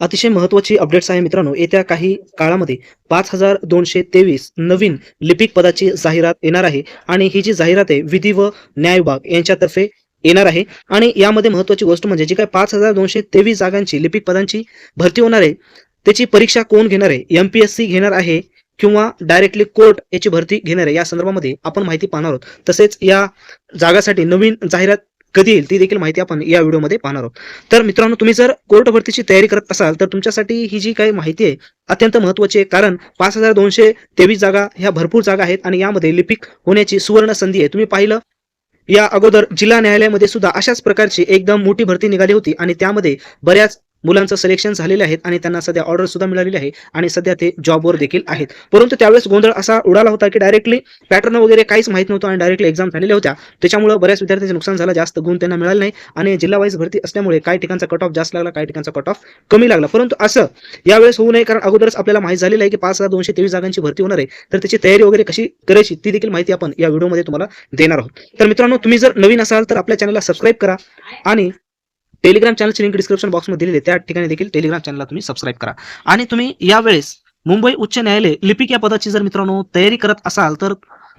अतिशय महत्त्वाची अपडेट्स आहे मित्रांनो. येत्या काही काळामध्ये पाच हजार दोनशे तेवीस नवीन लिपिक पदाची जाहिरात येणार आहे आणि ही जी जाहिरात आहे विधी व न्याय विभाग यांच्यातर्फे येणार आहे. आणि यामध्ये महत्त्वाची गोष्ट म्हणजे जी काय पाच हजार दोनशे तेवीस जागांची लिपिक पदांची भरती होणार आहे त्याची परीक्षा कोण घेणार आहे? एमपीएससी घेणार आहे किंवा डायरेक्टली कोर्ट याची भरती घेणार आहे? या संदर्भामध्ये आपण माहिती पाहणार आहोत. तसेच या जागासाठी नवीन जाहिरात कधी येईल ती देखील माहिती आपण या व्हिडिओमध्ये पाहणार आहोत. तर मित्रांनो तुम्ही जर कोर्ट भरतीची तयारी करत असाल तर तुमच्यासाठी ही जी काही माहिती आहे अत्यंत महत्वाची आहे. कारण पाच हजार दोनशे तेवीस जागा ह्या भरपूर जागा आहेत आणि यामध्ये लिपिक होण्याची सुवर्ण संधी आहे. तुम्ही पाहिलं? या अगोदर जिल्हा न्यायालयामध्ये सुद्धा अशाच प्रकारची एकदम मोठी भरती निघाली होती आणि त्यामध्ये बऱ्याच मुलांचं सिलेक्शन झालेले आहेत आणि त्यांना सध्या ऑर्डर सुद्धा मिळालेली आहे आणि सध्या ते जॉबवर देखील आहेत. परंतु त्यावेळेस गोंधळ असा उडाला होता की डायरेक्टली पॅटर्न वगैरे काहीच माहीत नव्हतं आणि डायरेक्टली एक्झाम झालेल्या होत्या. त्याच्यामुळे बऱ्याच विद्यार्थ्यांचे नुकसान झालं. जास्त गुण त्यांना मिळाले नाही आणि जिल्हावाईज भरती असल्यामुळे काही ठिकाणचा कट ऑफ जास्त लागला काही ठिकाणचा कट ऑफ कमी लागला. परंतु असं यावेळेस होऊ नये कारण अगोदरच आपल्याला माहिती झालेलं आहे की पाच हजार दोनशे तेवीस जागांची भरती होणार आहे. तर त्याची तयारी वगैरे कशी करायची ती देखील माहिती आपण या व्हिडिओमध्ये तुम्हाला देणार आहोत. तर मित्रांनो तुम्ही जर नवीन असाल तर आपल्या चॅनलला सबस्क्राईब करा आणि टेलिग्राम चॅनलची लिंक डिस्क्रिप्शन बॉक्समध्ये दिलेली त्या ठिकाणी देखील टेलिग्राम चॅनलला तुम्ही सबस्क्राईब करा. आणि तुम्ही यावेळेस मुंबई उच्च न्यायालय लिपिक या पदाची जर मित्रांनो तयारी करत असाल तर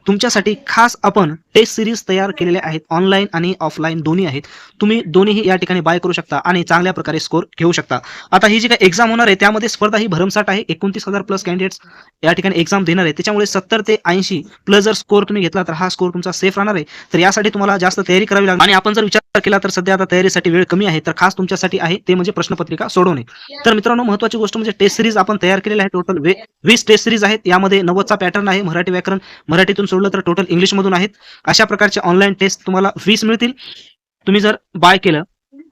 तुमच्यासाठी खास आपण टेस्ट सिरीज तयार केलेल्या आहेत. ऑनलाईन आणि ऑफलाईन दोन्ही आहेत. तुम्ही दोन्हीही या ठिकाणी बाय करू शकता आणि चांगल्या प्रकारे स्कोर घेऊ शकता. आता ही जी काही एक्झाम होणार आहे त्यामध्ये स्पर्धा ही भरमसाठ आहे. एकोणतीस हजार प्लस कॅन्डिडेट्स या ठिकाणी एक्झाम देणार आहे. त्याच्यामुळे सत्तर ते ऐंशी प्लस जर स्कोर तुम्ही घेतला तर हा स्कोर तुमचा सेफ राहणार आहे. तर यासाठी तुम्हाला जास्त तयारी करावी लागणार. आणि आपण जर विचार केला तर सध्या आता तयारीसाठी वेळ कमी आहे. तर खास तुमच्यासाठी आहे ते म्हणजे प्रश्नपत्रिका सोडवणे. तर मित्रांनो महत्वाची गोष्ट म्हणजे टेस्ट सिरीज आपण तयार केलेल्या आहे. टोटल वीस टेस्ट सिरीज आहेत. यामध्ये नव्वदचा पॅटर्न आहे. मराठी व्याकरण मराठीतून सोडलं तर टोटल इंग्लिशमधून आहेत. अशा प्रकारचे ऑनलाईन टेस्ट तुम्हाला वीस मिळतील. तुम्ही जर बाय केलं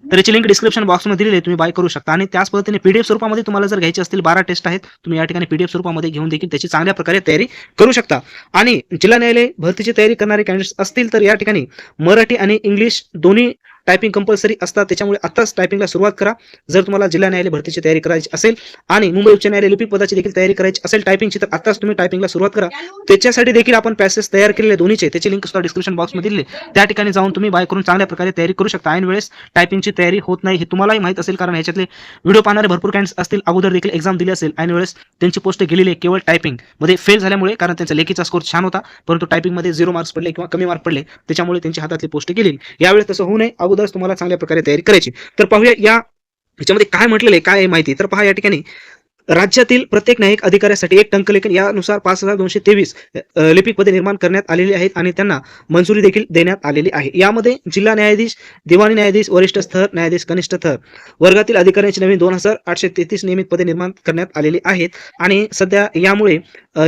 तर याची लिंक डिस्क्रिप्शन बॉक्समध्ये दिलेली आहे तुम्ही बाय करू शकता. आणि त्याच पद्धतीने पीडीएफ स्वरूपामध्ये तुम्हाला जर घ्यायचे असतील बारा टेस्ट आहेत तुम्ही या ठिकाणी पीडीएफ स्वरूपामध्ये घेऊन देखील त्याची चांगल्या प्रकारे तयारी करू शकता. आणि जिल्हा न्यायालय भरतीची तयारी करणारे कॅन्डिडेट्स असतील तर या ठिकाणी मराठी आणि इंग्लिश दोन्ही टायपिंग कंपल्सरी असतात त्याच्यामुळे आत्ताच टायपिंगला सुरुवात करा. जर तुम्हाला जिल्हा न्यायालय भरतीची तयारी करायची असेल आणि मुंबई उच्च न्यायालय लिपिक पदाची देखील तयारी करायची असेल टायपिंगची तर आताच तुम्ही टायपिंगला सुरुवात करा. त्याच्यासाठी देखील आपण पॅसेस तयार केलेले दोन्हीचे. त्याची लिंक सुद्धा डिस्क्रिप्शन बॉक्समध्ये दिली त्या ठिकाणी जाऊन तुम्ही बाय करून चांगल्या प्रकारे तयारी करू शकता. ऐन वेळेस टायपिंगची तयारी होत नाही हे तुम्हालाही माहीत असेल कारण ह्याच्यातले व्हिडिओ पाहणारे भरपूर कॅन्डिडेट्स असतील अगोदर देखील एक्झाम दिली असेल. ऐन वेळेस त्यांची पोस्ट गेलेली केवळ टायपिंगमध्ये. फेल झाल्यामुळे कारण त्यांचा लेखीचा स्कोर छान होता परंतु टायपिंगमध्ये झिरो मार्क्स पडले किंवा कमी मार्क पडले त्याच्यामुळे त्यांच्या हातातली पोस्ट गेली यावेळेस तसं होऊ नये. अगोदरच तुम्हाला चांगल्या प्रकारे तयारी करायची. तर पाहूया या याच्यामध्ये काय म्हटलेलं आहे काय आहे माहिती. तर पहा या ठिकाणी राज्यातील प्रत्येक न्यायिक अधिकाऱ्यासाठी एक टंकलेखन यानुसार पाच हजार दोनशे तेवीस लिपिक पदे निर्माण करण्यात आलेली आहेत आणि त्यांना मंजुरी देखील देण्यात आलेली आहे. यामध्ये जिल्हा न्यायाधीश दिवाणी न्यायाधीश वरिष्ठ स्तर न्यायाधीश कनिष्ठ स्तर वर्गातील अधिकाऱ्यांची नवीन दोन हजार आठशे तेहतीस नियमित पदे निर्माण करण्यात आलेली आहेत. आणि सध्या यामुळे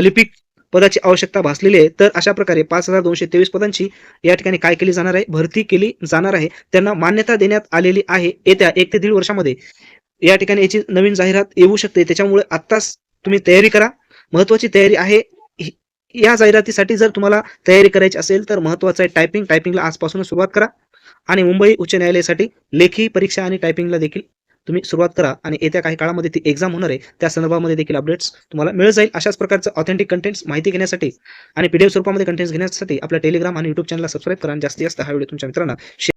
लिपिक पदाची आवश्यकता भासलेली आहे. तर अशा प्रकारे पाच हजार दोनशे तेवीस पदांची या ठिकाणी काय केली जाणार आहे? भरती केली जाणार आहे. त्यांना मान्यता देण्यात आलेली आहे. येत्या एक ते दीड वर्षामध्ये या ठिकाणी याची नवीन जाहिरात येऊ शकते. त्याच्यामुळे आत्ताच तुम्ही तयारी करा. महत्वाची तयारी आहे. या जाहिरातीसाठी जर तुम्हाला तयारी करायची असेल तर महत्वाचं आहे टायपिंग टायपिंगला आजपासून सुरुवात करा. आणि मुंबई उच्च न्यायालयासाठी लेखी परीक्षा आणि टायपिंगला देखील तुम्ही सुरुवात करा आणि येत्या काही काळामध्ये ती एक्झाम होणार आहे त्या संदर्भामध्ये देखील अपडेट्स तुम्हाला मिळत जाईल. अशाच प्रकारचं ऑथेंटिक कंटेंट्स माहिती घेण्यासाठी आणि पीडीएफ स्वरूपामध्ये कंटेंट्स घेण्यासाठी आपल्या टेलिग्राम आणि युट्यूब चॅनलला सबस्क्राईब करा आणि जास्तीत जास्त हा व्हिडिओ तुमच्या मित्रांना